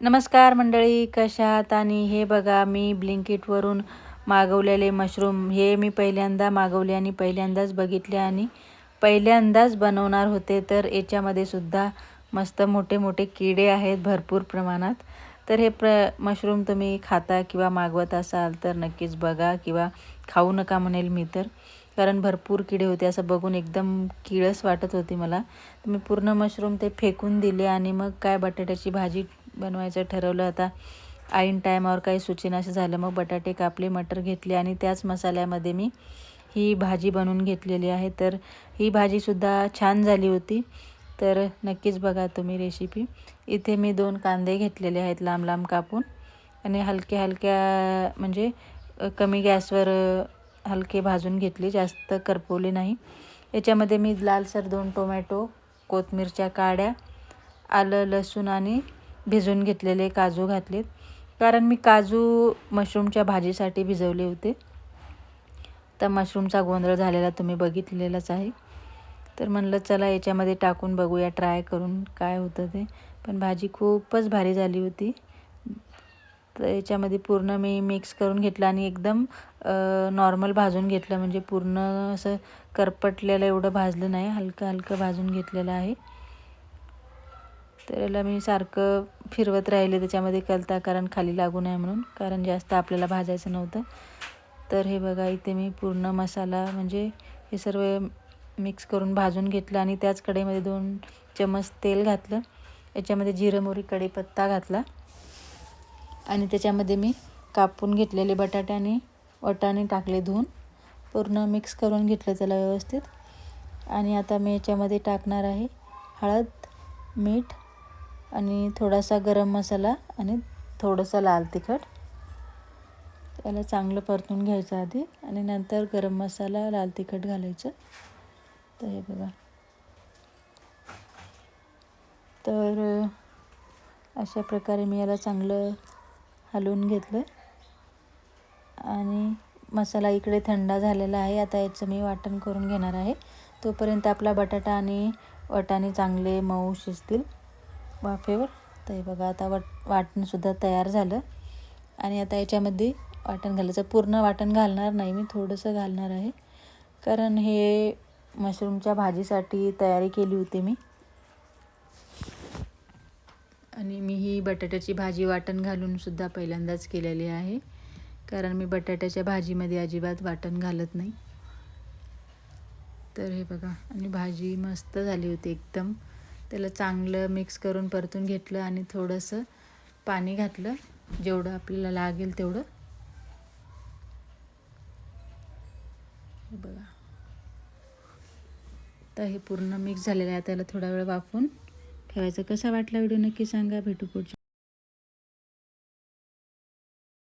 नमस्कार मंडळी कशात आणि हे बघा मी ब्लिंकिटवरून मागवलेले मशरूम हे मी पहिल्यांदा मागवले आणि पहिल्यांदाच बघितले आणि पहिल्यांदाच बनवणार होते. तर याच्यामध्ये सुद्धा मस्त मोठे मोठे किडे आहेत भरपूर प्रमाणात. तर हे प्र मशरूम तुम्ही खाता किंवा मागवत असाल तर नक्कीच बघा किंवा खाऊ नका म्हणेल मी तर. कारण भरपूर किडे होते असं बघून एकदम किळस वाटत होती मला. तर मी पूर्ण मशरूम ते फेकून दिले आणि मग काय बटाट्याची भाजी बनवायचं ठरवलं. आता ऐन टायमावर काही सुचेना असं झालं मग बटाटे कापले मटर घेतले आणि त्याच मसाल्यामध्ये मी ही भाजी बनवून घेतलेली आहे. तर ही भाजीसुद्धा छान झाली होती. तर नक्कीच बघा तुम्ही रेसिपी इथे मी दोन कांदे घेतलेले आहेत लांब लांब कापून. आणि हलक्या हलक्या म्हणजे कमी गॅसवर हलके भाजून घेतले. जास्त करपवले नाही. याच्यामध्ये मी लालसर दोन टोमॅटो कोथमीरच्या काड्या आलं लसूण आणि भिजवून घेतलेले काजू घातलेत. कारण मी काजू मशरूमच्या भाजीसाठी भिजवले होते. तर मशरूमचा गोंधळ झालेला तुम्ही बघितलेलाच आहे. तर म्हणलं चला याच्यामध्ये टाकून बघूया ट्राय करून काय होतं ते. पण भाजी खूपच भारी झाली होती. तर याच्यामध्ये पूर्ण मी मिक्स करून घेतलं आणि एकदम नॉर्मल भाजून घेतलं. म्हणजे पूर्ण असं करपटलेलं एवढं भाजलं नाही. हलकं हलकं भाजून घेतलेलं आहे. तर याला मी सारखं फिरवत राहिले त्याच्यामध्ये कलता कारण खाली लागू नये म्हणून कारण जास्त आपल्याला भाजायचं नव्हतं. तर हे बघा इथे मी पूर्ण मसाला म्हणजे हे सर्व मिक्स करून भाजून घेतलं आणि त्याच कढईमध्ये दोन चमच तेल घातलं. याच्यामध्ये जिरं मोरी कढीपत्ता घातला. आणि त्याच्यामध्ये मी कापून घेतलेले बटाटे आणि वटाणे टाकले धुवून. पूर्ण मिक्स करून घेतलं त्याला व्यवस्थित. आणि आता मी याच्यामध्ये टाकणार आहे हळद मीठ आणि थोडासा गरम मसाला आणि थोडंसं लाल तिखट. त्याला चांगलं परतून घ्यायचं आधी आणि नंतर गरम मसाला लाल तिखट घालायचं. तर हे बघा. तर अशा प्रकारे मी याला चांगलं हलवून घेतलं. आणि मसाला इकडे थंड झालेला आहे. आता याचं मी वाटण करून घेणार आहे. तोपर्यंत आपला बटाटा आणि वटाणे चांगले मऊ शिजतील. वाफेवर. तर हे बघा आता वाट वाटणसुद्धा तयार झालं. आणि आता याच्यामध्ये वाटण घालायचं. पूर्ण वाटण घालणार नाही मी थोडंसं घालणार आहे. कारण हे मशरूमच्या भाजीसाठी तयारी केली होती मी. आणि मी ही बटाट्याची भाजी वाटण घालूनसुद्धा पहिल्यांदाच केलेली आहे. कारण मी बटाट्याच्या भाजीमध्ये अजिबात वाटण घालत नाही. तर हे बघा आणि भाजी मस्त झाली होती एकदम. त्याला चांगलं मिक्स करून परतून घेतलं आणि थोडंसं पाणी घातलं. जेवढं आपल्याला लागेल तेवढं. बघा. तर हे पूर्ण मिक्स झालेलं आहे. त्याला थोडा वेळ वाफून ठेवायचं. कसा वाटला व्हिडिओ नक्की सांगा. भेटू पुढच्या